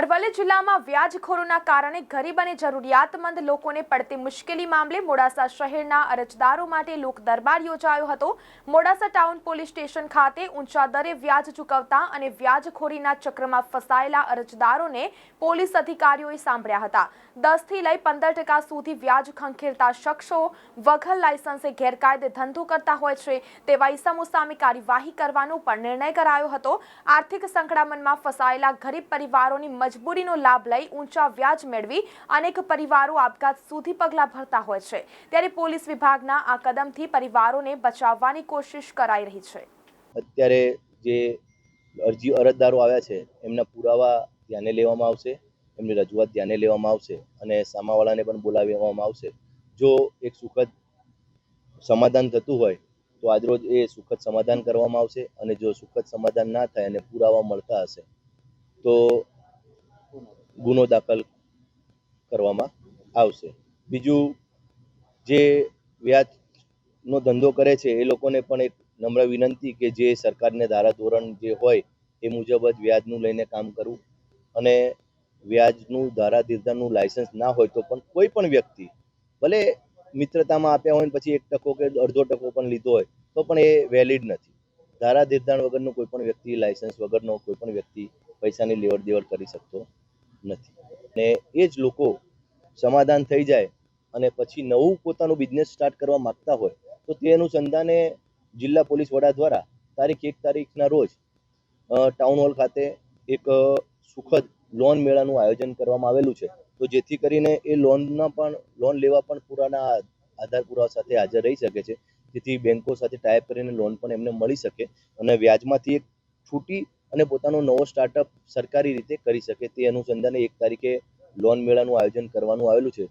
અરવલ્લી જિલ્લામાં વ્યાજખોરોના કારણે ગરીબ અને જરૂરિયાતમંદ લોકોને પડતી મુશ્કેલી મામલે મોડાસા શહેરના અરજદારો માટે લોક દરબાર યોજાયો હતો. મોડાસા ટાઉન પોલીસ સ્ટેશન ખાતે ઊંચા દરે વ્યાજ ચૂકવતા અને વ્યાજખોરીના ચક્રમાં ફસાયેલા અરજદારોને પોલીસ અધિકારીઓએ સાંભળ્યા હતા. દસથી લઈ પંદર ટકા સુધી વ્યાજ ખંખેરતા શખ્સો વગર લાયસન્સે ગેરકાયદે ધંધો કરતા હોય છે તેવા ઇસમો સામે કાર્યવાહી કરવાનો પણ નિર્ણય કરાયો હતો. આર્થિક સંકળામણમાં ફસાયેલા ગરીબ પરિવારોની મજબૂરીનો લાભ લઈ ઊંચા વ્યાજ મેળવી અનેક પરિવારો આપઘાત સુધી પગલાં ભરતા હોય છે. ત્યારે પોલીસ વિભાગના આ કદમથી પરિવારોને બચાવવાની કોશિશ કરાઈ રહી છે. અત્યારે જે અરજી અરજદારો આવ્યા છે, એમના પુરાવા ધ્યાને લેવામાં આવશે, એમની રજૂઆત ધ્યાને લેવામાં આવશે અને સામાવાળાને પણ બોલાવી લેવામાં આવશે. જો એક સુખદ સમાધાન થતું હોય, તો આજરોજ એ સુખદ સમાધાન કરવામાં આવશે અને જો સુખદ સમાધાન ના થાય અને પુરાવા મળતા હશે, તો ગુનો દાખલ કરવામાં આવશે. બીજું જે વ્યાજનો ધંધો કરે છે, એ લોકોને પણ એક નમ્ર વિનંતી કે જે સરકારને ધારાધોરણ જે હોય, એ મુજબ જ વ્યાજનું લઈને કામ કરવું. અને વ્યાજનું, ધારાધીરતાનું લાયસન્સ ના હોય તો પણ કોઈ પણ વ્યક્તિ, ભલે મિત્રતામાં આપ્યા હોય ને પછી એક ટકો કે અડધો ટકો પણ લીધો હોય, તો પણ એ વેલિડ નથી. ધારાધીરધાણ વગરનો કોઈ પણ વ્યક્તિ લાયસન્સ વગરનો કોઈ પણ વ્યક્તિ પૈસાની લેવડ દેવડ કરી શકતો નથી. ને એ જ લોકો સમાધાન થઈ જાય અને પછી નવું પોતાનું બિઝનેસ સ્ટાર્ટ કરવા માંગતા હોય, તો તે અનુસંધાને જિલ્લા પોલીસ વડા દ્વારા તારીખ એક તારીખના રોજ ટાઉન હોલ ખાતે એક સુખદ લોન મેળાનું આયોજન કરવામાં આવેલું છે. તો જેથી કરીને એ લોનના પણ, લોન લેવા પણ પુરાના આધાર પુરાવા સાથે હાજર રહી શકે છે. જેથી બેન્કો સાથે ટાઈપ કરીને લોન પણ એમને મળી શકે અને વ્યાજમાંથી એક છૂટી અને પોતાનો નવો સ્ટાર્ટઅપ સરકારી રીતે કરી શકે તે અનુસંધાને એક તારીખે લોન મેળાનું આયોજન કરવાનું આવેલું છે.